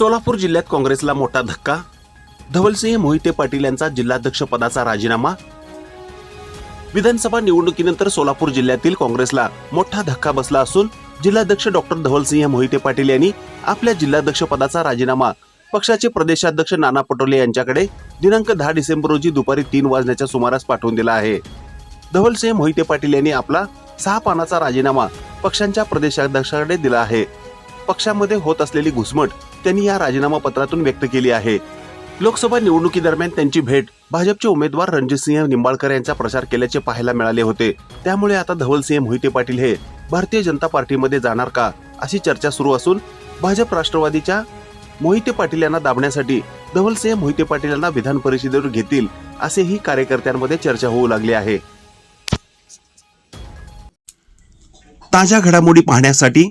सोलापूर जिल्ह्यात काँग्रेसला मोठा धक्का? धवलसिंह मोहिते पाटील यांचा जिल्हाध्यक्षपदाचा राजीनामा? विधानसभा निवडणुकीनंतर सोलापूर जिल्ह्यातील काँग्रेसला मोठा धक्का बसला असून जिल्हाध्यक्ष डॉक्टर धवलसिंह मोहिते पाटील यांनी आपल्या जिल्हाध्यक्षपदाचा राजीनामा पक्षाचे प्रदेशाध्यक्ष नाना पटोले यांच्याकडे दिनांक दहा डिसेंबर रोजी दुपारी तीन वाजण्याच्या सुमारास पाठवून दिला आहे. धवलसिंह मोहिते पाटील यांनी आपला सहा पानाचा राजीनामा पक्षांच्या प्रदेशाध्यक्षाकडे दिला आहे. पक्षामध्ये होत असलेली घुसमट त्यांनी या राजीनामा पत्रातून व्यक्त केली आहे. लोकसभा निवडणुकीदरम्यान त्यांची भेट भाजपचे उमेदवार रणजितसिंह निंबाळकर यांचा प्रचार केल्याचे पाहायला मिळाले होते. त्यामुळे आता धवलसिंह मोहिते पाटील हे भारतीय जनता पार्टीमध्ये जाणार का अशी चर्चा सुरू असून भाजप राष्ट्रवादीच्या मोहिते पाटील यांना दाबण्यासाठी धवलसिंह मोहिते पाटील यांना विधान परिषदेवर घेतील असेही कार्यकर्त्यांमध्ये चर्चा होऊ लागली आहे. ताज्या घडामोडी पाहण्यासाठी